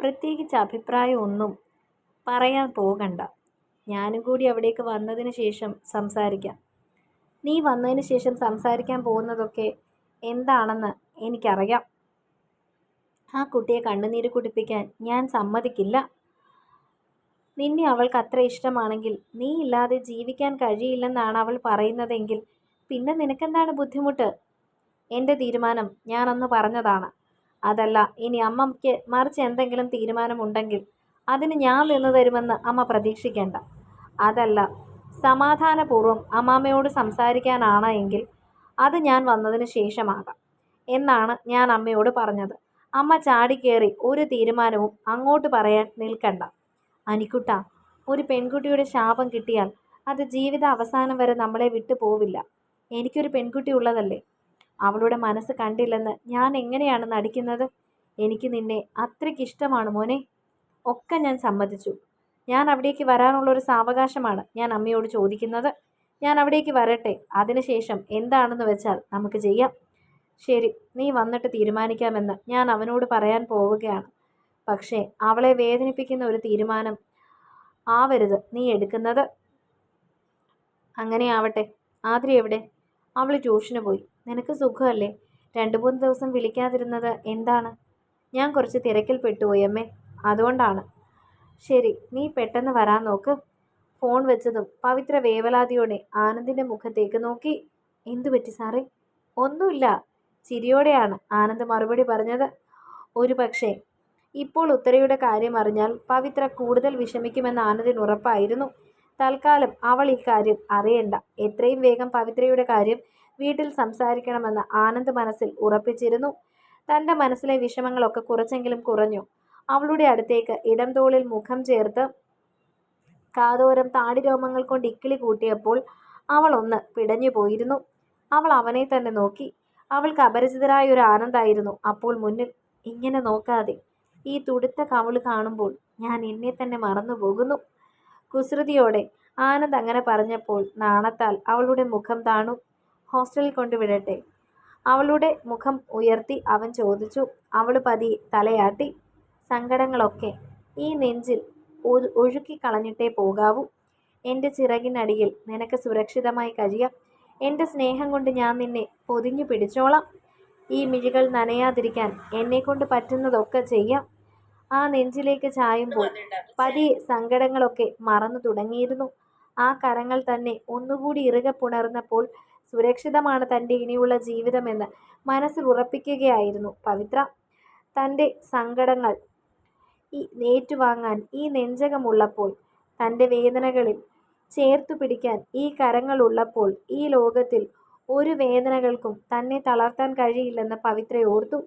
പ്രത്യേകിച്ച് അഭിപ്രായമൊന്നും പറയാൻ പോകണ്ട. ഞാനും കൂടി അവിടേക്ക് വന്നതിന് ശേഷം സംസാരിക്കാം. നീ വന്നതിന് ശേഷം സംസാരിക്കാൻ പോകുന്നതൊക്കെ എന്താണെന്ന് എനിക്കറിയാം. ആ കുട്ടിയെ കണ്ണുനീര് കുടിപ്പിക്കാൻ ഞാൻ സമ്മതിക്കില്ല. നിന്നെ അവൾക്ക് അത്ര ഇഷ്ടമാണെങ്കിൽ നീ ഇല്ലാതെ ജീവിക്കാൻ കഴിയില്ലെന്നാണ് അവൾ പറയുന്നതെങ്കിൽ പിന്നെ നിനക്കെന്താണ് ബുദ്ധിമുട്ട്? എന്റെ തീരുമാനം ഞാനന്ന് പറഞ്ഞതാണ്. അതല്ല ഇനി അമ്മയ്ക്ക് മറിച്ച് എന്തെങ്കിലും തീരുമാനമുണ്ടെങ്കിൽ അതിന് ഞാൻ നിന്നു തരുമെന്ന് അമ്മ പ്രതീക്ഷിക്കേണ്ട. അതല്ല സമാധാനപൂർവം അമ്മാമ്മയോട് സംസാരിക്കാനാണ് എങ്കിൽ അത് ഞാൻ വന്നതിന് ശേഷമാകാം എന്നാണ് ഞാൻ അമ്മയോട് പറഞ്ഞത്. അമ്മ ചാടിക്കേറി ഒരു തീരുമാനവും അങ്ങോട്ട് പറയാൻ നിൽക്കണ്ട. അനിക്കുട്ട ഒരു പെൺകുട്ടിയുടെ ശാപം കിട്ടിയാൽ അത് ജീവിത അവസാനം വരെ നമ്മളെ വിട്ടു പോവില്ല എനിക്കൊരു പെൺകുട്ടി ഉള്ളതല്ലേ? അവളുടെ മനസ്സ് കണ്ടില്ലെന്ന് ഞാൻ എങ്ങനെയാണ് നടിക്കുന്നത്? എനിക്ക് നിന്നെ അത്രയ്ക്ക് ഇഷ്ടമാണ് മോനെ. ഒക്കെ ഞാൻ സമ്മതിച്ചു. ഞാൻ അവിടേക്ക് വരാനുള്ള ഒരു സാവകാശമാണ് ഞാൻ അമ്മയോട് ചോദിക്കുന്നത്. ഞാൻ അവിടേക്ക് വരട്ടെ. അതിനുശേഷം എന്താണെന്ന് വെച്ചാൽ നമുക്ക് ചെയ്യാം. ശരി നീ വന്നിട്ട് തീരുമാനിക്കാമെന്ന് ഞാൻ അവനോട് പറയാൻ പോവുകയാണ്. പക്ഷേ അവളെ വേദനിപ്പിക്കുന്ന ഒരു തീരുമാനം ആവരുത്. നീ എടുക്കുന്നത്? അങ്ങനെ ആവട്ടെ. ആദ്രി എവിടെ അവൾ ട്യൂഷന് പോയി. നിനക്ക് സുഖമല്ലേ? രണ്ട് മൂന്ന് ദിവസം വിളിക്കാതിരുന്നത് എന്താണ്? ഞാൻ കുറച്ച് തിരക്കിൽ പെട്ടുപോയി അമ്മേ. അതുകൊണ്ടാണ്. ശരി നീ പെട്ടെന്ന് വരാൻ നോക്ക്. ഫോൺ വെച്ചതും പവിത്ര വേവലാതിയോടെ ആനന്ദിന്റെ മുഖത്തേക്ക് നോക്കി. എന്തു പറ്റി സാറേ? ഒന്നുമില്ല. ചിരിയോടെയാണ് ആനന്ദ് മറുപടി പറഞ്ഞത്. ഒരു പക്ഷേ ഇപ്പോൾ ഉത്തരയുടെ കാര്യം അറിഞ്ഞാൽ പവിത്ര കൂടുതൽ വിഷമിക്കുമെന്ന് ആനന്ദിന് ഉറപ്പായിരുന്നു. തൽക്കാലം അവൾ ഈ കാര്യം അറിയണ്ട. എത്രയും വേഗം പവിത്രയുടെ കാര്യം വീട്ടിൽ സംസാരിക്കണമെന്ന് ആനന്ദ് മനസ്സിൽ ഉറപ്പിച്ചിരുന്നു. തന്റെ മനസ്സിലെ വിഷമങ്ങളൊക്കെ കുറച്ചെങ്കിലും കുറഞ്ഞു. അവളുടെ അടുത്തേക്ക് ഇടം തോളിൽ മുഖം ചേർത്ത് കാതോരം താടിരോമങ്ങൾ കൊണ്ട് ഇക്കിളി കൂട്ടിയപ്പോൾ അവൾ ഒന്ന് പിടഞ്ഞു പോയിരുന്നു. അവൾ അവനെ തന്നെ നോക്കി. അവൾക്ക് അപരിചിതരായ ഒരു ആനന്ദായിരുന്നു. അപ്പോൾ മുന്നിൽ ഇങ്ങനെ നോക്കാതെ ഈ തുടുത്ത കവൾ കാണുമ്പോൾ ഞാൻ എന്നെ തന്നെ മറന്നു പോകുന്നു. കുസൃതിയോടെ ആനന്ദ് അങ്ങനെ പറഞ്ഞപ്പോൾ നാണത്താൽ അവളുടെ മുഖം താണു. ഹോസ്റ്റലിൽ കൊണ്ടുവിടട്ടെ. അവളുടെ മുഖം ഉയർത്തി അവൻ ചോദിച്ചു അവൾ പതി തലയാട്ടി സങ്കടങ്ങളൊക്കെ ഈ നെഞ്ചിൽ ഒഴുക്കി കളഞ്ഞിട്ടേ പോകാവൂ? എന്റെ ചിറകിനടിയിൽ നിനക്ക് സുരക്ഷിതമായി കഴിയാം. എന്റെ സ്നേഹം കൊണ്ട് ഞാൻ നിന്നെ പൊതിഞ്ഞു പിടിച്ചോളാം. ഈ മിഴികൾ നനയാതിരിക്കാൻ എന്നെക്കൊണ്ട് പറ്റുന്നതൊക്കെ ചെയ്യാം. ആ നെഞ്ചിലേക്ക് ചായുമ്പോൾ പതിയെ സങ്കടങ്ങളൊക്കെ മറന്നു തുടങ്ങിയിരുന്നു. ആ കരങ്ങൾ തന്നെ ഒന്നുകൂടി ഇറുകെ പുണർന്നപ്പോൾ സുരക്ഷിതമാണ് തന്റെ ഇനിയുള്ള ജീവിതമെന്ന് മനസ്സിൽ ഉറപ്പിക്കുകയായിരുന്നു പവിത്ര. തന്റെ സങ്കടങ്ങൾ ഈ ഏറ്റുവാങ്ങാൻ ഈ നെഞ്ചകമുള്ളപ്പോൾ തന്റെ വേദനകളിൽ ചേർത്തു പിടിക്കാൻ ഈ കരങ്ങളുള്ളപ്പോൾ ഈ ലോകത്തിൽ ഒരു വേദനകൾക്കും തന്നെ തളർത്താൻ കഴിയില്ലെന്ന് പവിത്ര ഓർത്തു.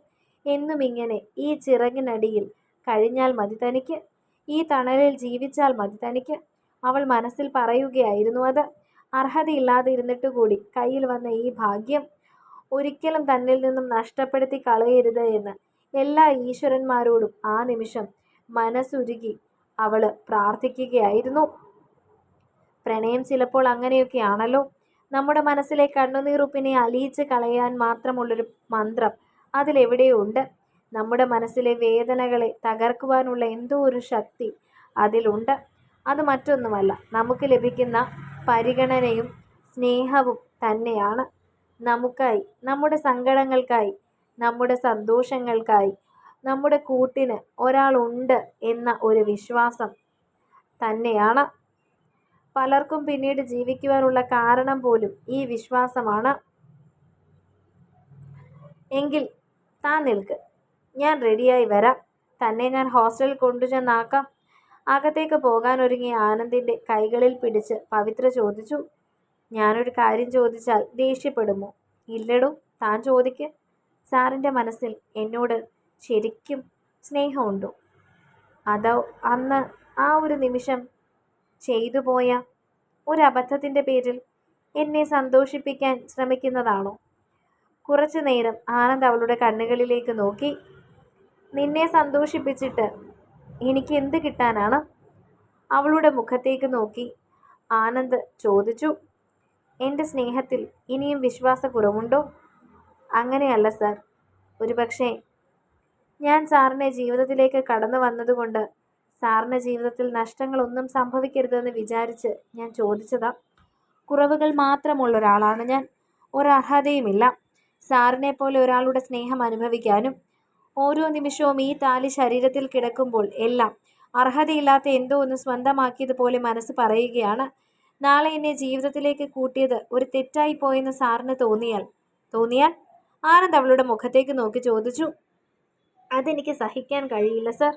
എന്നും ഇങ്ങനെ ഈ ചിറകിനടിയിൽ കഴിഞ്ഞാൽ മതി തനിക്ക്. ഈ തണലിൽ ജീവിച്ചാൽ മതി തനിക്ക്. അവൾ മനസ്സിൽ പറയുകയായിരുന്നു അത്. അർഹതയില്ലാതെ ഇരുന്നിട്ട് കൂടി കയ്യിൽ വന്ന ഈ ഭാഗ്യം ഒരിക്കലും തന്നിൽ നിന്നും നഷ്ടപ്പെടുത്തി കളയരുത് എന്ന് എല്ലാ ഈശ്വരന്മാരോടും ആ നിമിഷം മനസ്സുരുകി അവൾ പ്രാർത്ഥിക്കുകയായിരുന്നു. പ്രണയം ചിലപ്പോൾ അങ്ങനെയൊക്കെയാണല്ലോ. നമ്മുടെ മനസ്സിലെ കണ്ണുനീറുപ്പിനെ അലിയിച്ച് കളയാൻ മാത്രമുള്ളൊരു മന്ത്രം അതിലെവിടെയോ ഉണ്ട് നമ്മുടെ മനസ്സിലെ വേദനകളെ തകർക്കുവാനുള്ള എന്തോ ഒരു ശക്തി അതിലുണ്ട്. അത് മറ്റൊന്നുമല്ല. നമുക്ക് ലഭിക്കുന്ന പരിഗണനയും സ്നേഹവും തന്നെയാണ്. നമുക്കായി നമ്മുടെ സങ്കടങ്ങൾക്കായി നമ്മുടെ സന്തോഷങ്ങൾക്കായി നമ്മുടെ കൂട്ടിന് ഒരാളുണ്ട് എന്ന ഒരു വിശ്വാസം തന്നെയാണ്. പലർക്കും പിന്നീട് ജീവിക്കുവാനുള്ള കാരണം പോലും ഈ വിശ്വാസമാണ്. എങ്കിൽ താൻ നിൽക്ക്. ഞാൻ റെഡിയായി വരാം. തന്നെ ഞാൻ ഹോസ്റ്റലിൽ കൊണ്ടുചെന്നാക്കാം. അകത്തേക്ക് പോകാൻ ഒരുങ്ങി ആനന്ദിന്റെ കൈകളിൽ പിടിച്ച് പവിത്ര ചോദിച്ചു ഞാനൊരു കാര്യം ചോദിച്ചാൽ ദേഷ്യപ്പെടുമോ? ഇല്ലടോ താൻ ചോദിക്ക്. സാറിന്റെ മനസ്സിൽ എന്നോട് ശരിക്കും സ്നേഹമുണ്ടോ? അതോ അന്ന് ആ ഒരു നിമിഷം ചെയ്തു പോയ ഒരബദ്ധത്തിന്റെ പേരിൽ എന്നെ സന്തോഷിപ്പിക്കാൻ ശ്രമിക്കുന്നതാണോ? കുറച്ചു നേരം ആനന്ദ് അവളുടെ കണ്ണുകളിലേക്ക് നോക്കി. നിന്നെ സന്തോഷിപ്പിച്ചിട്ട് എനിക്ക് എന്ത് കിട്ടാനാണ്? അവളുടെ മുഖത്തേക്ക് നോക്കി ആനന്ദ് ചോദിച്ചു. എന്റെ സ്നേഹത്തിൽ ഇനിയും വിശ്വാസക്കുറവുണ്ടോ? അങ്ങനെയല്ല സാർ. ഒരുപക്ഷെ ഞാൻ സാറിനെ ജീവിതത്തിലേക്ക് കടന്നു വന്നതുകൊണ്ട് സാറിന്റെ ജീവിതത്തിൽ നഷ്ടങ്ങളൊന്നും സംഭവിക്കരുതെന്ന് വിചാരിച്ച് ഞാൻ ചോദിച്ചതാ. കുറവുകൾ മാത്രമുള്ള ഒരാളാണ് ഞാൻ. ഒരർഹതയുമില്ല. സാറിനെ പോലെ ഒരാളുടെ സ്നേഹം അനുഭവിക്കാനും ഓരോ നിമിഷവും ഈ താലി ശരീരത്തിൽ കിടക്കുമ്പോൾ എല്ലാം അർഹതയില്ലാത്ത എന്തോ ഒന്ന് സ്വന്തമാക്കിയതുപോലെ മനസ്സ് പറയുകയാണ്. നാളെ എന്നെ ജീവിതത്തിലേക്ക് കൂട്ടിയത് ഒരു തെറ്റായി പോയെന്ന് സാറിന് തോന്നിയാൽ തോന്നിയാൽ ആനന്ദ് അവളുടെ മുഖത്തേക്ക് നോക്കി ചോദിച്ചു. അതെനിക്ക് സഹിക്കാൻ കഴിയില്ല സർ.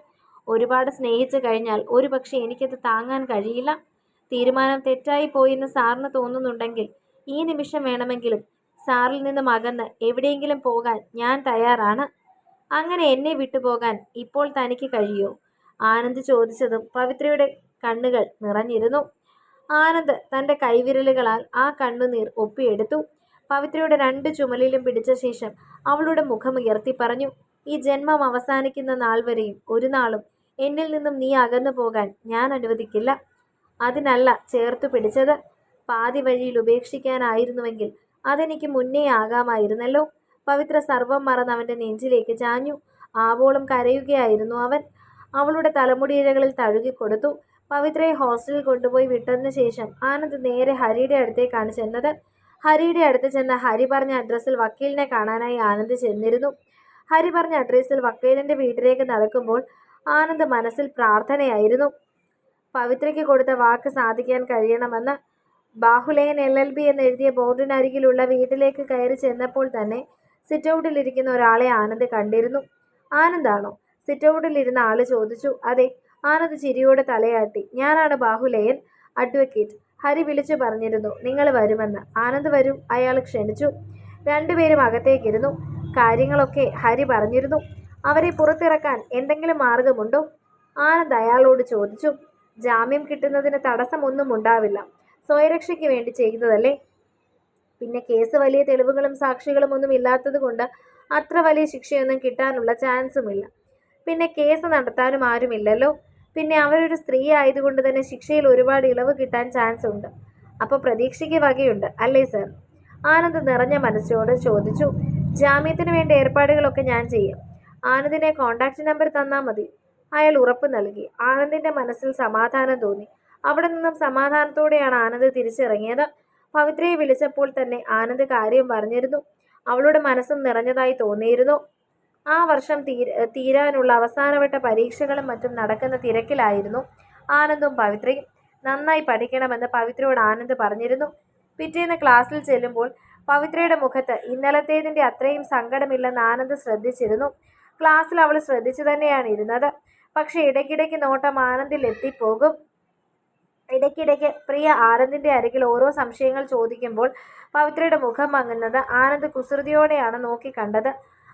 ഒരുപാട് സ്നേഹിച്ചു കഴിഞ്ഞാൽ ഒരു പക്ഷേ എനിക്കത് താങ്ങാൻ കഴിയില്ല. തീരുമാനം തെറ്റായി പോയെന്ന് സാറിന് തോന്നുന്നുണ്ടെങ്കിൽ ഈ നിമിഷം വേണമെങ്കിലും സാറിൽ നിന്നും അകന്ന് എവിടെയെങ്കിലും പോകാൻ ഞാൻ തയ്യാറാണ്. അങ്ങനെ എന്നെ വിട്ടുപോകാൻ ഇപ്പോൾ തനിക്ക് കഴിയോ? ആനന്ദ് ചോദിച്ചതും പവിത്രയുടെ കണ്ണുകൾ നിറഞ്ഞിരുന്നു. ആനന്ദ് തന്റെ കൈവിരലുകളാൽ ആ കണ്ണുനീർ ഒപ്പിയെടുത്തു. പവിത്രയുടെ രണ്ട് ചുമലിലും പിടിച്ച ശേഷം അവളുടെ മുഖമുയർത്തി പറഞ്ഞു ഈ ജന്മം അവസാനിക്കുന്ന നാൾ വരെയും ഒരു നാളും എന്നിൽ നിന്നും നീ അകന്നു പോകാൻ ഞാൻ അനുവദിക്കില്ല. അതിനല്ല ചേർത്തു പിടിച്ചത്. പാതി വഴിയിൽ ഉപേക്ഷിക്കാനായിരുന്നുവെങ്കിൽ അതെനിക്ക് മുന്നേ ആകാമായിരുന്നല്ലോ. പവിത്ര സർവം മറന്ന് അവന്റെ നെഞ്ചിലേക്ക് ചാഞ്ഞു. ആവോളം കരയുകയായിരുന്നു അവൻ. അവളുടെ തലമുടിയിഴകളിൽ തഴുകിക്കൊടുത്തു പവിത്രയെ ഹോസ്റ്റലിൽ കൊണ്ടുപോയി വിട്ടതിന് ശേഷം ആനന്ദ് നേരെ ഹരിയുടെ അടുത്തേക്കാണ് ചെന്നത്. ഹരിയുടെ അടുത്ത് ചെന്ന ഹരി പറഞ്ഞ അഡ്രസ്സിൽ വക്കീലിനെ കാണാനായി ആനന്ദ് ചെന്നിരുന്നു. ഹരി പറഞ്ഞ അഡ്രസ്സിൽ വക്കീലിന്റെ വീട്ടിലേക്ക് നടക്കുമ്പോൾ ആനന്ദ് മനസ്സിൽ പ്രാർത്ഥനയായിരുന്നു. പവിത്രയ്ക്ക് കൊടുത്ത വാക്ക് സാധിക്കാൻ കഴിയണമെന്ന്. ബാഹുലയൻ എൽ എൽ ബി എന്നെഴുതിയ ബോർഡിനരികിലുള്ള വീട്ടിലേക്ക് കയറി ചെന്നപ്പോൾ തന്നെ സിറ്റൗട്ടിലിരിക്കുന്ന ഒരാളെ ആനന്ദ് കണ്ടിരുന്നു. ആനന്ദാണോ? സിറ്റൗട്ടിലിരുന്ന ആൾ ചോദിച്ചു. അതെ ആനന്ദ് ചിരിയോടെ തലയാട്ടി. ഞാനാണ് ബാഹുലയൻ അഡ്വക്കേറ്റ് ഹരി വിളിച്ചു പറഞ്ഞിരുന്നു നിങ്ങൾ വരുമെന്ന്. ആനന്ദ് വരും. അയാൾ ക്ഷണിച്ചു. രണ്ടുപേരും അകത്തേക്കിരുന്നു. കാര്യങ്ങളൊക്കെ ഹരി പറഞ്ഞിരുന്നു. അവരെ പുറത്തിറക്കാൻ എന്തെങ്കിലും മാർഗമുണ്ടോ? ആനന്ദ് അയാളോട് ചോദിച്ചു. ജാമ്യം കിട്ടുന്നതിന് തടസ്സമൊന്നും ഉണ്ടാവില്ല. സ്വയരക്ഷയ്ക്ക് വേണ്ടി ചെയ്തതല്ലേ പിന്നെ കേസ് വലിയ തെളിവുകളും സാക്ഷികളും ഒന്നും ഇല്ലാത്തത് കൊണ്ട് അത്ര വലിയ ശിക്ഷയൊന്നും കിട്ടാനുള്ള ചാൻസുമില്ല. പിന്നെ കേസ് നടത്താനും ആരുമില്ലല്ലോ. പിന്നെ അവരൊരു സ്ത്രീ ആയതുകൊണ്ട് തന്നെ ശിക്ഷയിൽ ഒരുപാട് ഇളവ് കിട്ടാൻ ചാൻസ് ഉണ്ട് അപ്പോൾ പ്രതീക്ഷയ്ക്ക് വകയുണ്ട് അല്ലേ സർ? ആനന്ദ് നിറഞ്ഞ മനസ്സോട് ചോദിച്ചു. ജാമ്യത്തിന് വേണ്ട ഏർപ്പാടുകളൊക്കെ ഞാൻ ചെയ്യും. ആനന്ദിനെ കോണ്ടാക്ട് നമ്പർ തന്നാൽ മതി. അയാൾ ഉറപ്പ് നൽകി. ആനന്ദിന്റെ മനസ്സിൽ സമാധാനം തോന്നി. അവിടെ നിന്നും സമാധാനത്തോടെയാണ് ആനന്ദ് തിരിച്ചിറങ്ങിയത്. പവിത്രയെ വിളിച്ചപ്പോൾ തന്നെ ആനന്ദ് കാര്യം പറഞ്ഞിരുന്നു. അവളുടെ മനസ്സും നിറഞ്ഞതായി തോന്നിയിരുന്നു. ആ വർഷം തീര തീരാനുള്ള അവസാനവട്ട പരീക്ഷകളും മറ്റും നടക്കുന്ന തിരക്കിലായിരുന്നു ആനന്ദും പവിത്രയും. നന്നായി പഠിക്കണമെന്ന് പവിത്രയോട് ആനന്ദ് പറഞ്ഞിരുന്നു. പിറ്റേന്ന് ക്ലാസ്സിൽ ചെല്ലുമ്പോൾ പവിത്രയുടെ മുഖത്ത് ഇന്നലത്തേതിന്റെ അത്രയും സങ്കടമില്ലെന്ന് ആനന്ദ് ശ്രദ്ധിച്ചിരുന്നു. ക്ലാസ്സിൽ അവൾ ശ്രദ്ധിച്ചു തന്നെയാണ് ഇരുന്നത്. പക്ഷേ ഇടയ്ക്കിടയ്ക്ക് നോട്ടം ആനന്ദിൽ എത്തിപ്പോകും. ഇടയ്ക്കിടയ്ക്ക് പ്രിയ ആനന്ദിന്റെ അരികിൽ ഓരോ സംശയങ്ങൾ ചോദിക്കുമ്പോൾ പവിത്രയുടെ മുഖം മങ്ങുന്നത് ആനന്ദ് കുസൃതിയോടെയാണ് നോക്കി കണ്ടത്.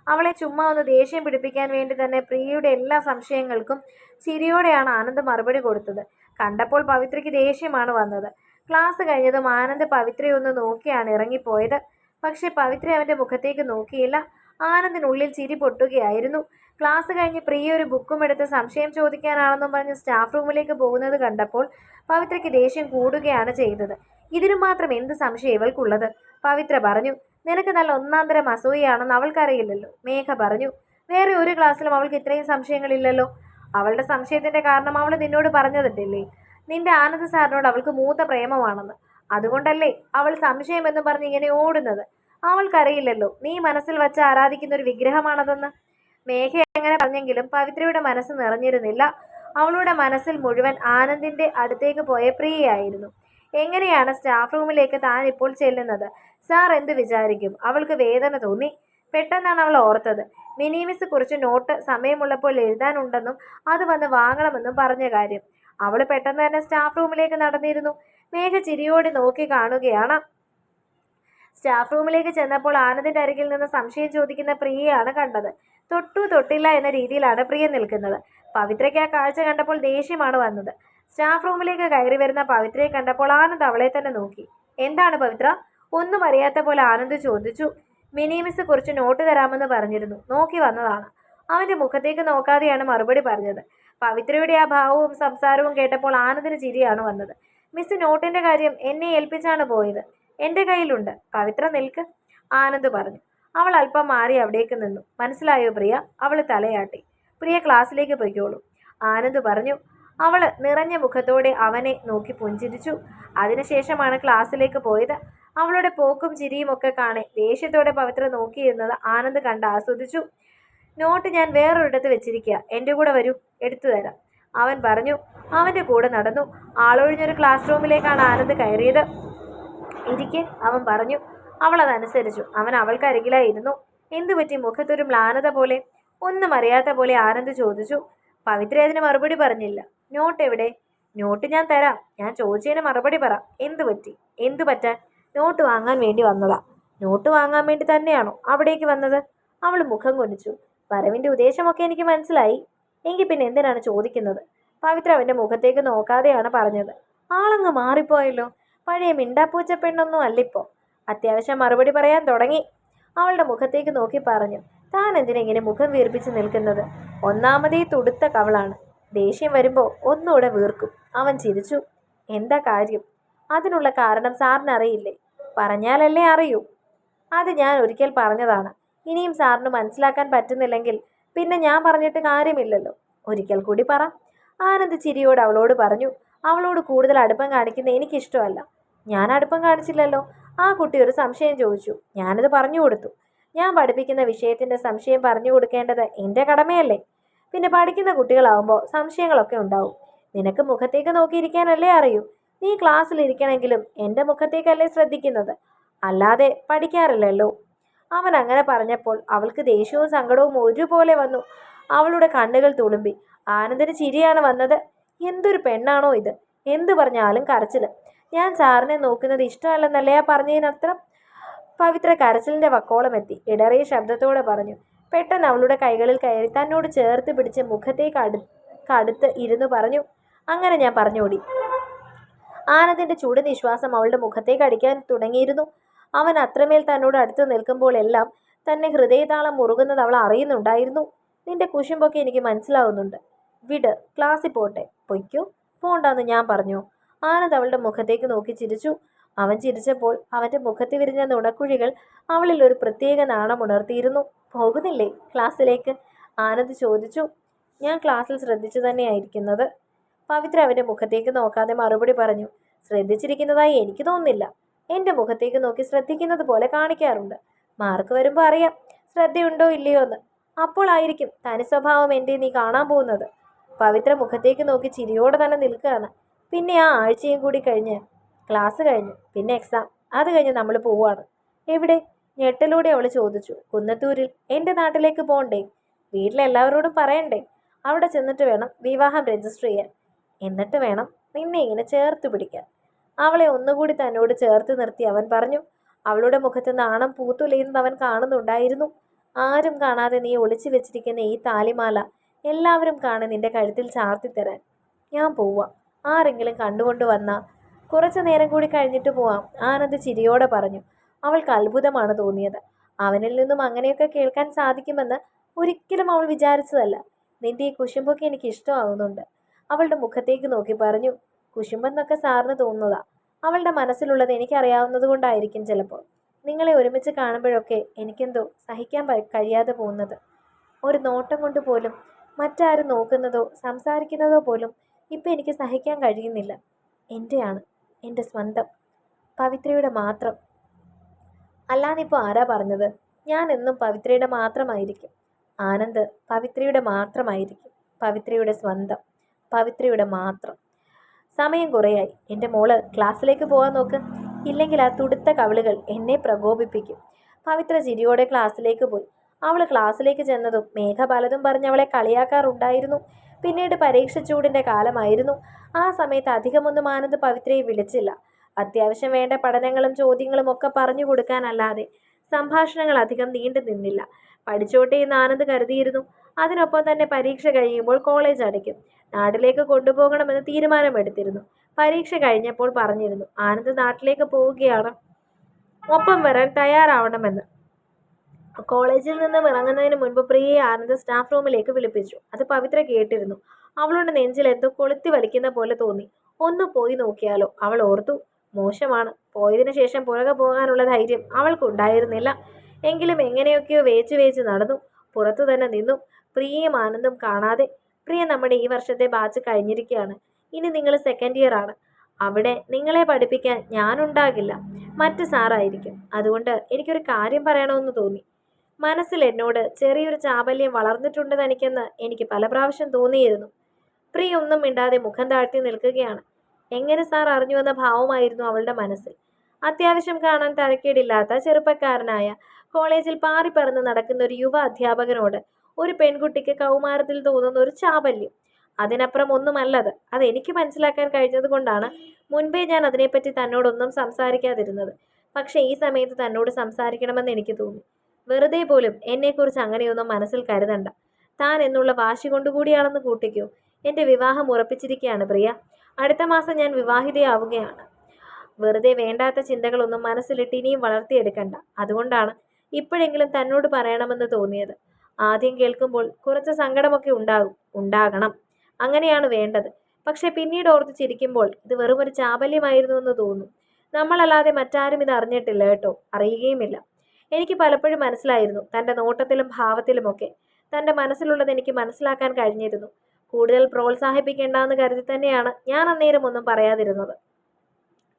അവളെ ചുമ്മാ ഒന്ന് ദേഷ്യം പിടിപ്പിക്കാൻ വേണ്ടി തന്നെ പ്രിയയുടെ എല്ലാ സംശയങ്ങൾക്കും ചിരിയോടെയാണ് ആനന്ദ് മറുപടി കൊടുത്തത്. കണ്ടപ്പോൾ പവിത്രയ്ക്ക് ദേഷ്യമാണ് വന്നത്. ക്ലാസ് കഴിഞ്ഞതും ആനന്ദ് പവിത്രയെ ഒന്ന് നോക്കിയാണ് ഇറങ്ങിപ്പോയത്. പക്ഷേ പവിത്ര അവന്റെ മുഖത്തേക്ക് നോക്കിയില്ല. ആനന്ദിനുള്ളിൽ ചിരി പൊട്ടുകയായിരുന്നു. ക്ലാസ് കഴിഞ്ഞ് പ്രിയ ഒരു ബുക്കും എടുത്ത് സംശയം ചോദിക്കാനാണെന്നും പറഞ്ഞ് സ്റ്റാഫ് റൂമിലേക്ക് പോകുന്നത് കണ്ടപ്പോൾ പവിത്രയ്ക്ക് ദേഷ്യം കൂടുകയാണ് ചെയ്തത്. ഇതിനു മാത്രം എന്ത് സംശയം ഇവൾക്കുള്ളത്? പവിത്ര പറഞ്ഞു നിനക്ക് നല്ല ഒന്നാം തരം അസൂയാണെന്ന് അവൾക്കറിയില്ലല്ലോ. മേഘ പറഞ്ഞു വേറെ ഒരു ക്ലാസ്സിലും അവൾക്ക് ഇത്രയും സംശയങ്ങളില്ലല്ലോ. അവളുടെ സംശയത്തിന്റെ കാരണം അവൾ നിന്നോട് പറഞ്ഞതിട്ടില്ലേ നിന്റെ ആനന്ദ സാറിനോട് അവൾക്ക് മൂത്ത പ്രേമമാണെന്ന്. അതുകൊണ്ടല്ലേ അവൾ സംശയം എന്ന് പറഞ്ഞ് ഇങ്ങനെ ഓടുന്നത്? അവൾക്കറിയില്ലല്ലോ നീ മനസ്സിൽ വച്ച് ആരാധിക്കുന്ന ഒരു വിഗ്രഹമാണതെന്ന്. മേഘ എങ്ങനെ പറഞ്ഞെങ്കിലും പവിത്രയുടെ മനസ്സ് നിറഞ്ഞിരുന്നില്ല. അവളുടെ മനസ്സിൽ മുഴുവൻ ആനന്ദിന്റെ അടുത്തേക്ക് പോയ പ്രിയയായിരുന്നു. എങ്ങനെയാണ് സ്റ്റാഫ് റൂമിലേക്ക് താൻ ഇപ്പോൾ ചെല്ലുന്നത്? സാർ എന്ത് വിചാരിക്കും? അവൾക്ക് വേദന തോന്നി. പെട്ടെന്നാണ് അവൾ ഓർത്തത്. മിനിമിസ് കുറിച്ച് നോട്ട് സമയമുള്ളപ്പോൾ എഴുതാനുണ്ടെന്നും അത് വന്ന് വാങ്ങണമെന്നും പറഞ്ഞ കാര്യം. അവൾ പെട്ടെന്ന് തന്നെ സ്റ്റാഫ് റൂമിലേക്ക് നടന്നിരുന്നു. മേഘ ചിരിയോടെ നോക്കി കാണുകയാണ്. സ്റ്റാഫ് റൂമിലേക്ക് ചെന്നപ്പോൾ ആനന്ദിന്റെ അരികിൽ നിന്ന് സംശയം ചോദിക്കുന്ന പ്രിയയാണ് കണ്ടത്. തൊട്ടു തൊട്ടില്ല എന്ന രീതിയിലാണ് പ്രിയ നിൽക്കുന്നത്. പവിത്രയ്ക്ക് ആ കാഴ്ച കണ്ടപ്പോൾ ദേഷ്യമാണ് വന്നത്. സ്റ്റാഫ് റൂമിലേക്ക് കയറി വരുന്ന പവിത്രയെ കണ്ടപ്പോൾ ആനന്ദ് അവളെ തന്നെ നോക്കി. എന്താണ് പവിത്ര? ഒന്നും അറിയാത്ത പോലെ ആനന്ദ് ചോദിച്ചു. മിനി മിസ് കുറിച്ച് നോട്ട് തരാമെന്ന് പറഞ്ഞിരുന്നു. നോക്കി വന്നതാണ്. അവന്റെ മുഖത്തേക്ക് നോക്കാതെയാണ് മറുപടി പറഞ്ഞത്. പവിത്രയുടെ ആ ഭാവവും സംസാരവും കേട്ടപ്പോൾ ആനന്ദിന് ചിരിയാണ് വന്നത്. മിസ് നോട്ടിന്റെ കാര്യം എന്നെ ഏൽപ്പിച്ചാണ് പോയത്. എന്റെ കയ്യിലുണ്ട്. പവിത്ര നിൽക്ക് ആനന്ദ് പറഞ്ഞു. അവൾ അല്പം മാറി അവിടേക്ക് നിന്നു. മനസ്സിലായോ പ്രിയ? അവൾ തലയാട്ടി. പ്രിയ ക്ലാസ്സിലേക്ക് പൊയ്ക്കോളൂ. ആനന്ദ് പറഞ്ഞു അവൾ നിറഞ്ഞ മുഖത്തോടെ അവനെ നോക്കി പുഞ്ചിരിച്ചു. അതിനുശേഷമാണ് ക്ലാസ്സിലേക്ക് പോയത്. അവളുടെ പോക്കും ചിരിയും ഒക്കെ കാണെ ദേഷ്യത്തോടെ പവിത്ര നോക്കിയിരുന്നത് ആനന്ദ് കണ്ട് ആസ്വദിച്ചു. നോട്ട് ഞാൻ വേറൊരിടത്ത് വെച്ചിരിക്കുക എന്റെ കൂടെ വരൂ. എടുത്തു തരാം. അവൻ പറഞ്ഞു അവന്റെ കൂടെ നടന്നു. ആളൊഴിഞ്ഞൊരു ക്ലാസ് റൂമിലേക്കാണ് ആനന്ദ് കയറിയത്. ഇരിക്കെ അവൻ പറഞ്ഞു. അവൾ അതനുസരിച്ചു. അവൻ അവൾക്കരികിലായിരുന്നു എന്തു പറ്റി മുഖത്തൊരു മ്ലാനത പോലെ? ഒന്നും അറിയാത്ത പോലെ ആനന്ദ് ചോദിച്ചു. പവിത്ര അതിന് മറുപടി പറഞ്ഞില്ല. നോട്ട് എവിടെ? നോട്ട് ഞാൻ തരാം. ഞാൻ ചോദിച്ചതിന് മറുപടി പറ. എന്തു പറ്റി? എന്തു പറ്റാൻ? നോട്ട് വാങ്ങാൻ വേണ്ടി വന്നതാ. നോട്ട് വാങ്ങാൻ വേണ്ടി തന്നെയാണോ അവിടേക്ക് വന്നത്? അവൾ മുഖം കൊണ്ടിച്ചു വരവിന്റെ ഉദ്ദേശമൊക്കെ എനിക്ക് മനസ്സിലായി. എങ്കിൽ പിന്നെ എന്തിനാണ് ചോദിക്കുന്നത്? പവിത്ര അവന്റെ മുഖത്തേക്ക് നോക്കാതെയാണ് പറഞ്ഞത്. ആളങ്ങ് മാറിപ്പോയല്ലോ. പഴയ മിണ്ടാപ്പൂച്ച പെണ്ണൊന്നും അല്ലിപ്പോൾ അത്യാവശ്യം മറുപടി പറയാൻ തുടങ്ങി. അവളുടെ മുഖത്തേക്ക് നോക്കി പറഞ്ഞു താൻ എന്തിനെങ്ങനെ മുഖം വീർപ്പിച്ച് നിൽക്കുന്നത്? ഒന്നാമതേ തുടുത്ത കവളാണ്. ദേഷ്യം വരുമ്പോൾ ഒന്നുകൂടെ വീർക്കും. അവൻ ചിരിച്ചു എന്താ കാര്യം? അതിനുള്ള കാരണം സാറിന് അറിയില്ലേ പറഞ്ഞാലല്ലേ അറിയൂ. അത് ഞാൻ ഒരിക്കൽ പറഞ്ഞതാണ്. ഇനിയും സാറിന് മനസ്സിലാക്കാൻ പറ്റുന്നില്ലെങ്കിൽ പിന്നെ ഞാൻ പറഞ്ഞിട്ട് കാര്യമില്ലല്ലോ. ഒരിക്കൽ കൂടി പറ. ആനന്ദ് ചിരിയോട് അവളോട് പറഞ്ഞു അവളോട് കൂടുതൽ അടുപ്പം കാണിക്കുന്ന എനിക്കിഷ്ടമല്ല. ഞാൻ അടുപ്പം കാണിച്ചില്ലല്ലോ. ആ കുട്ടി ഒരു സംശയം ചോദിച്ചു. ഞാനത് പറഞ്ഞു കൊടുത്തു. ഞാൻ പഠിപ്പിക്കുന്ന വിഷയത്തിന്റെ സംശയം പറഞ്ഞു കൊടുക്കേണ്ടത് എന്റെ കടമയല്ലേ? പിന്നെ പഠിക്കുന്ന കുട്ടികളാവുമ്പോൾ സംശയങ്ങളൊക്കെ ഉണ്ടാവും. നിനക്ക് മുഖത്തേക്ക് നോക്കിയിരിക്കാനല്ലേ അറിയൂ? നീ ക്ലാസ്സിൽ ഇരിക്കണമെങ്കിലും എന്റെ മുഖത്തേക്കല്ലേ ശ്രദ്ധിക്കുന്നത്? അല്ലാതെ പഠിക്കാറില്ലല്ലോ. അവൻ അങ്ങനെ പറഞ്ഞപ്പോൾ അവൾക്ക് ദേഷ്യവും സങ്കടവും ഒരുപോലെ വന്നു. അവളുടെ കണ്ണുകൾ തുളുമ്പി. ആനന്ദിന് ചിരിയാണ് വന്നത്. എന്തൊരു പെണ്ണാണോ ഇത്? എന്തു പറഞ്ഞാലും കരച്ചിൽ ഞാൻ സാറിനെ നോക്കുന്നത് ഇഷ്ടമല്ലെന്നല്ലേ ആ പറഞ്ഞതിനർത്ഥം? പവിത്ര കരച്ചിലിന്റെ വക്കോളം എത്തി. ഇടറിയ ശബ്ദത്തോടെ പറഞ്ഞു പെട്ടെന്ന് അവളുടെ കൈകളിൽ കയറി തന്നോട് ചേർത്ത് പിടിച്ച് മുഖത്തേക്ക് അടു കടുത്ത് ഇരുന്നു പറഞ്ഞു. അങ്ങനെ ഞാൻ പറഞ്ഞോടി. ആനന്ദിന്റെ ചൂട് നിശ്വാസം അവളുടെ മുഖത്തേക്ക് അടിക്കാൻ തുടങ്ങിയിരുന്നു. അവൻ അത്രമേൽ തന്നോട് അടുത്ത് നിൽക്കുമ്പോൾ എല്ലാം തന്നെ ഹൃദയതാളം മുറുകുന്നത് അവൾ അറിയുന്നുണ്ടായിരുന്നു. നിന്റെ കുശുമ്പൊക്കെ എനിക്ക് മനസ്സിലാവുന്നുണ്ട്. വിട് ക്ലാസ്സിൽ പോട്ടെ. പൊയ്ക്കോ. പോണ്ടെന്ന് ഞാൻ പറഞ്ഞു. ആനന്ദ് അവളുടെ മുഖത്തേക്ക് നോക്കി ചിരിച്ചു. അവൻ ചിരിച്ചപ്പോൾ അവന്റെ മുഖത്ത് വിരിഞ്ഞ നുണക്കുഴികൾ അവളിൽ ഒരു പ്രത്യേക നാണം ഉണർത്തിയിരുന്നു. പോകുന്നില്ലേ ക്ലാസ്സിലേക്ക്? ആനന്ദ് ചോദിച്ചു. ഞാൻ ക്ലാസ്സിൽ ശ്രദ്ധിച്ചു തന്നെയായിരിക്കുന്നത്. പവിത്ര അവന്റെ മുഖത്തേക്ക് നോക്കാതെ മറുപടി പറഞ്ഞു. ശ്രദ്ധിച്ചിരിക്കുന്നതായി എനിക്ക് തോന്നുന്നില്ല. എന്റെ മുഖത്തേക്ക് നോക്കി ശ്രദ്ധിക്കുന്നത് പോലെ കാണിക്കാറുണ്ട്. മാർക്ക് വരുമ്പോൾ അറിയാം. ശ്രദ്ധയുണ്ടോ ഇല്ലയോ എന്ന്. അപ്പോൾ ആയിരിക്കും തനി സ്വഭാവം എന്റെ നീ കാണാൻ പോകുന്നത്. പവിത്ര മുഖത്തേക്ക് നോക്കി ചിരിയോടെ തന്നെ നിൽക്കുകയാണ്. പിന്നെ ആ ആഴ്ചയും കൂടി കഴിഞ്ഞ് ക്ലാസ് കഴിഞ്ഞ് പിന്നെ എക്സാം അത് കഴിഞ്ഞ് നമ്മൾ പോവാണ്. എവിടെ? ഞെട്ടലൂടെ അവൾ ചോദിച്ചു. കുന്നത്തൂരിൽ. എന്റെ നാട്ടിലേക്ക് പോകണ്ടേ വീട്ടിലെല്ലാവരോടും പറയണ്ടേ? അവിടെ ചെന്നിട്ട് വേണം വിവാഹം രജിസ്റ്റർ ചെയ്യാൻ. എന്നിട്ട് വേണം നിന്നെ ഇങ്ങനെ ചേർത്ത് പിടിക്കാൻ. അവളെ ഒന്നുകൂടി തന്നോട് ചേർത്ത് നിർത്തി അവൻ പറഞ്ഞു അവളുടെ മുഖത്ത് നാണം പൂത്തുലയുന്നത് അവൻ കാണുന്നുണ്ടായിരുന്നു. ആരും കാണാതെ നീ ഒളിച്ചു വെച്ചിരിക്കുന്ന ഈ താലിമാല എല്ലാവരും കാണി നിന്റെ കഴുത്തിൽ ചാർത്തിത്തരാൻ ഞാൻ പോവാം. ആരെങ്കിലും കണ്ടുകൊണ്ട് വന്ന കുറച്ചു നേരം കൂടി കഴിഞ്ഞിട്ട് പോവാം ആനന്ദ് ചിരിയോടെ പറഞ്ഞു. അവൾക്ക് അത്ഭുതമാണ് തോന്നിയത്. അവനിൽ നിന്നും അങ്ങനെയൊക്കെ കേൾക്കാൻ സാധിക്കുമെന്ന് ഒരിക്കലും അവൾ വിചാരിച്ചതല്ല. നിന്റെ ഈ കുശുമ്പൊക്കെ എനിക്ക് ഇഷ്ടമാകുന്നുണ്ട് അവളുടെ മുഖത്തേക്ക് നോക്കി പറഞ്ഞു കുശുമ്പെന്നൊക്കെ സാറിന് തോന്നുന്നതാ. അവളുടെ മനസ്സിലുള്ളത് എനിക്കറിയാവുന്നത് കൊണ്ടായിരിക്കും ചിലപ്പോൾ. നിങ്ങളെ ഒരുമിച്ച് കാണുമ്പോഴൊക്കെ എനിക്കെന്തോ സഹിക്കാൻ കഴിയാതെ പോകുന്നത്. ഒരു നോട്ടം കൊണ്ട് പോലും മറ്റാരും നോക്കുന്നതോ സംസാരിക്കുന്നതോ പോലും ഇപ്പം എനിക്ക് സഹിക്കാൻ കഴിയുന്നില്ല. എന്റെയാണ് എന്റെ സ്വന്തം. പവിത്രയുടെ മാത്രം. അല്ലാതിപ്പോൾ ആരാ പറഞ്ഞത്? ഞാൻ എന്നും പവിത്രയുടെ മാത്രമായിരിക്കും. ആനന്ദ് പവിത്രയുടെ മാത്രമായിരിക്കും. പവിത്രയുടെ സ്വന്തം. പവിത്രയുടെ മാത്രം. സമയം കുറേയായി. എന്റെ മോൾ ക്ലാസ്സിലേക്ക് പോകാൻ നോക്ക്. ഇല്ലെങ്കിൽ ആ തുടുത്ത കവിളുകൾ എന്നെ പ്രകോപിപ്പിക്കും. പവിത്ര ചിരിയോടെ ക്ലാസ്സിലേക്ക് പോയി. അവൾ ക്ലാസ്സിലേക്ക് ചെന്നതും മേഘ പലതും പറഞ്ഞ് അവളെ കളിയാക്കാറുണ്ടായിരുന്നു. പിന്നീട് പരീക്ഷ ചൂടിന്റെ കാലമായിരുന്നു. ആ സമയത്ത് അധികമൊന്നും ആനന്ദ് പവിത്രയെ വിളിച്ചില്ല. അത്യാവശ്യം വേണ്ട പഠനങ്ങളും ചോദ്യങ്ങളും ഒക്കെ പറഞ്ഞു കൊടുക്കാനല്ലാതെ സംഭാഷണങ്ങൾ അധികം നീണ്ടു നിന്നില്ല. പഠിച്ചോട്ടെ എന്ന് ആനന്ദ് കരുതിയിരുന്നു. അതിനൊപ്പം തന്നെ പരീക്ഷ കഴിയുമ്പോൾ കോളേജ് അടയ്ക്കും. നാട്ടിലേക്ക് കൊണ്ടുപോകണമെന്ന് തീരുമാനമെടുത്തിരുന്നു. പരീക്ഷ കഴിഞ്ഞപ്പോൾ പറഞ്ഞിരുന്നു ആനന്ദ് നാട്ടിലേക്ക് പോവുകയാണ്. ഒപ്പം വരാൻ തയ്യാറാവണമെന്ന്. കോളേജിൽ നിന്നും ഇറങ്ങുന്നതിന് മുൻപ് പ്രിയയെ ആനന്ദ് സ്റ്റാഫ് റൂമിലേക്ക് വിളിപ്പിച്ചു. അത് പവിത്ര കേട്ടിരുന്നു. അവളുടെ നെഞ്ചിൽ എന്തോ കൊളുത്തി വലിക്കുന്ന പോലെ തോന്നി. ഒന്ന് പോയി നോക്കിയാലോ? അവൾ ഓർത്തു. മോശമാണ്. പോയതിനു ശേഷം പുറകെ പോകാനുള്ള ധൈര്യം അവൾക്കുണ്ടായിരുന്നില്ല. എങ്കിലും എങ്ങനെയൊക്കെയോ വേച്ചു വേച്ച് നടന്നു. പുറത്തു തന്നെ നിന്നു. പ്രിയയും ആനന്ദും കാണാതെ. പ്രിയ നമ്മുടെ ഈ വർഷത്തെ ബാച്ച് കഴിഞ്ഞിരിക്കുകയാണ്. ഇനി നിങ്ങൾ സെക്കൻഡ് ഇയർ ആണ്. അവിടെ നിങ്ങളെ പഠിപ്പിക്കാൻ ഞാനുണ്ടാകില്ല മറ്റ് സാറായിരിക്കും അതുകൊണ്ട് എനിക്കൊരു കാര്യം പറയണമെന്ന് തോന്നി. മനസ്സിൽ എന്നോട് ചെറിയൊരു ചാബല്യം വളർന്നിട്ടുണ്ട് തനിക്കെന്ന് എനിക്ക് പല പ്രാവശ്യം തോന്നിയിരുന്നു. പ്രിയ ഒന്നും മിണ്ടാതെ മുഖം താഴ്ത്തി നിൽക്കുകയാണ്. എങ്ങനെ സാർ അറിഞ്ഞുവെന്ന ഭാവമായിരുന്നു അവളുടെ മനസ്സിൽ. അത്യാവശ്യം കാണാൻ തരക്കേടില്ലാത്ത ചെറുപ്പക്കാരനായ കോളേജിൽ പാറിപ്പറന്ന് നടക്കുന്ന ഒരു യുവ അധ്യാപകനോട് ഒരു പെൺകുട്ടിക്ക് കൗമാരത്തിൽ തോന്നുന്ന ഒരു ചാബല്യം. അതിനപ്പുറം ഒന്നുമല്ലത്. അത് എനിക്ക് മനസ്സിലാക്കാൻ കഴിഞ്ഞത് കൊണ്ടാണ് മുൻപേ ഞാൻ അതിനെപ്പറ്റി തന്നോടൊന്നും സംസാരിക്കാതിരുന്നത്. പക്ഷേ ഈ സമയത്ത് തന്നോട് സംസാരിക്കണമെന്ന് എനിക്ക് തോന്നി. വെറുതെ പോലും എന്നെക്കുറിച്ച് അങ്ങനെയൊന്നും മനസ്സിൽ കരുതണ്ട. താൻ എന്നുള്ള വാശി കൊണ്ടുകൂടിയാണെന്ന് കൂട്ടിക്കോ. എന്റെ വിവാഹം ഉറപ്പിച്ചിരിക്കുകയാണ് പ്രിയ. അടുത്ത മാസം ഞാൻ വിവാഹിതയാവുകയാണ്. വെറുതെ വേണ്ടാത്ത ചിന്തകളൊന്നും മനസ്സിലിട്ട് ഇനിയും വളർത്തിയെടുക്കണ്ട. അതുകൊണ്ടാണ് ഇപ്പോഴെങ്കിലും തന്നോട് പറയണമെന്ന് തോന്നിയത്. ആദ്യം കേൾക്കുമ്പോൾ കുറച്ച് സങ്കടമൊക്കെ ഉണ്ടാകും ഉണ്ടാകണം. അങ്ങനെയാണ് വേണ്ടത്. പക്ഷെ പിന്നീട് ഓർത്ത് ചിരിക്കുമ്പോൾ ഇത് വെറും ഒരു ചാബല്യമായിരുന്നു എന്ന് തോന്നുന്നു നമ്മളല്ലാതെ മറ്റാരും ഇത് അറിഞ്ഞിട്ടില്ല കേട്ടോ. അറിയുകയുമില്ല. എനിക്ക് പലപ്പോഴും മനസ്സിലായിരുന്നു തന്റെ നോട്ടത്തിലും ഭാവത്തിലുമൊക്കെ. തന്റെ മനസ്സിലുള്ളത് എനിക്ക് മനസ്സിലാക്കാൻ കഴിഞ്ഞിരുന്നു. കൂടുതൽ പ്രോത്സാഹിപ്പിക്കേണ്ടെന്ന് കരുതി തന്നെയാണ് ഞാൻ അന്നേരം ഒന്നും പറയാതിരുന്നത്.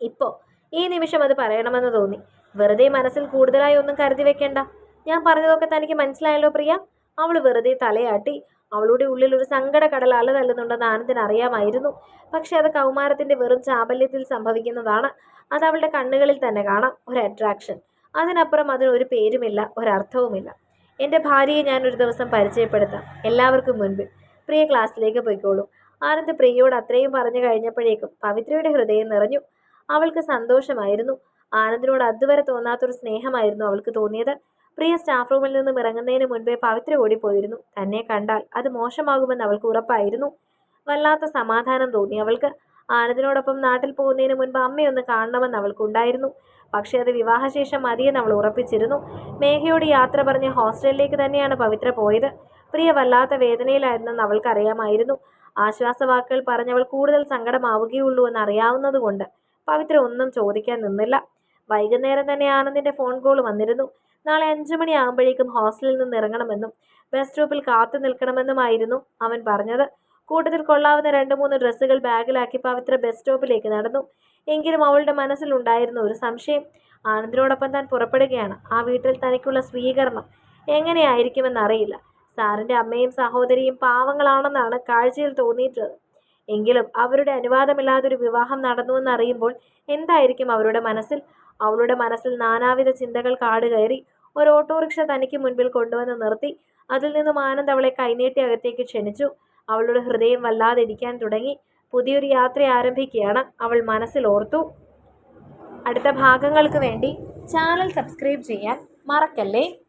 ഇപ്പോൾ ഈ നിമിഷം അത് പറയണമെന്ന് തോന്നി. വെറുതെ മനസ്സിൽ കൂടുതലായി ഒന്നും കരുതി വെക്കേണ്ട. ഞാൻ പറഞ്ഞതൊക്കെ തനിക്ക് മനസ്സിലായല്ലോ പ്രിയ. അവൾ വെറുതെ തലയാട്ടി അവളുടെ ഉള്ളിൽ ഒരു സങ്കട കടൽ അല തല്ലുന്നുണ്ടെന്ന് ആനന്ദിന് അറിയാമായിരുന്നു. പക്ഷെ അത് കൗമാരത്തിന്റെ വെറും ചാബല്യത്തിൽ സംഭവിക്കുന്നതാണ്. അത് അവളുടെ കണ്ണുകളിൽ തന്നെ കാണാം. ഒരു അട്രാക്ഷൻ അതിനപ്പുറം അതിനൊരു പേരുമില്ല ഒരർത്ഥവുമില്ല. എന്റെ ഭാര്യയെ ഞാൻ ഒരു ദിവസം പരിചയപ്പെടുത്താം എല്ലാവർക്കും മുൻപിൽ. പ്രിയ ക്ലാസ്സിലേക്ക് പോയിക്കോളൂ. ആനന്ദ് പ്രിയയോട് അത്രയും പറഞ്ഞു കഴിഞ്ഞപ്പോഴേക്കും പവിത്രയുടെ ഹൃദയം നിറഞ്ഞു. അവൾക്ക് സന്തോഷമായിരുന്നു. ആനന്ദിനോട് അതുവരെ തോന്നാത്തൊരു സ്നേഹമായിരുന്നു അവൾക്ക് തോന്നിയത്. പ്രിയ സ്റ്റാഫ് റൂമിൽ നിന്നും ഇറങ്ങുന്നതിന് മുൻപേ പവിത്ര ഓടിപ്പോയിരുന്നു. തന്നെ കണ്ടാൽ അത് മോശമാകുമെന്ന് അവൾക്ക് ഉറപ്പായിരുന്നു. വല്ലാത്ത സമാധാനം തോന്നി അവൾക്ക്. ആനന്ദിനോടൊപ്പം നാട്ടിൽ പോകുന്നതിന് മുൻപ് അമ്മയൊന്ന് കാണണമെന്ന് അവൾക്കുണ്ടായിരുന്നു. പക്ഷേ അത് വിവാഹശേഷം മതിയെന്ന് അവൾ ഉറപ്പിച്ചിരുന്നു. മേഘയോട് യാത്ര പറഞ്ഞ് ഹോസ്റ്റലിലേക്ക് തന്നെയാണ് പവിത്ര പോയത്. പ്രിയ വല്ലാത്ത വേദനയിലായിരുന്നെന്ന് അവൾക്കറിയാമായിരുന്നു. ആശ്വാസവാക്കുകൾ പറഞ്ഞവൾ കൂടുതൽ സങ്കടമാവുകയുള്ളൂ എന്ന് അറിയാവുന്നതുകൊണ്ട് പവിത്ര ഒന്നും ചോദിക്കാൻ നിന്നില്ല. വൈകുന്നേരം തന്നെ ആനന്ദിന്റെ ഫോൺ കോൾ വന്നിരുന്നു. നാളെ അഞ്ചു മണിയാകുമ്പോഴേക്കും ഹോസ്റ്റലിൽ നിന്ന് ഇറങ്ങണമെന്നും ബസ് സ്റ്റോപ്പിൽ കാത്തു നിൽക്കണമെന്നുമായിരുന്നു അവൻ പറഞ്ഞത്. കൂട്ടത്തിൽ കൊള്ളാവുന്ന രണ്ട് മൂന്ന് ഡ്രസ്സുകൾ ബാഗിലാക്കി പവിത്ര ബസ് സ്റ്റോപ്പിലേക്ക് നടന്നു. എങ്കിലും അവളുടെ മനസ്സിലുണ്ടായിരുന്ന ഒരു സംശയം ആനന്ദിനോടൊപ്പം താൻ പുറപ്പെടുകയാണ്. ആ വീട്ടിൽ തനിക്കുള്ള സ്വീകരണം എങ്ങനെയായിരിക്കുമെന്നറിയില്ല സാറിന്റെ അമ്മയും സഹോദരിയും പാവങ്ങളാണെന്നാണ് കാഴ്ചയിൽ തോന്നിയിട്ടുള്ളത്. എങ്കിലും അവരുടെ അനുവാദമില്ലാതൊരു വിവാഹം നടന്നു നടന്നുവെന്നറിയുമ്പോൾ എന്തായിരിക്കും അവരുടെ മനസ്സിൽ? അവളുടെ മനസ്സിൽ നാനാവിധ ചിന്തകൾ കാട് കയറി ഒരു ഓട്ടോറിക്ഷ തനിക്ക് മുൻപിൽ കൊണ്ടുവന്ന് നിർത്തി. അതിൽ നിന്നും ആനന്ദ് അവളെ കൈനീട്ടി അകത്തേക്ക് ക്ഷണിച്ചു. അവളുടെ ഹൃദയം വല്ലാതെ ഇടിക്കാൻ തുടങ്ങി. പുതിയൊരു യാത്ര ആരംഭിക്കുകയാണ്. അവൾ മനസ്സിൽ ഓർത്തു. അടുത്ത ഭാഗങ്ങൾക്ക് വേണ്ടി ചാനൽ സബ്സ്ക്രൈബ് ചെയ്യാൻ മറക്കല്ലേ?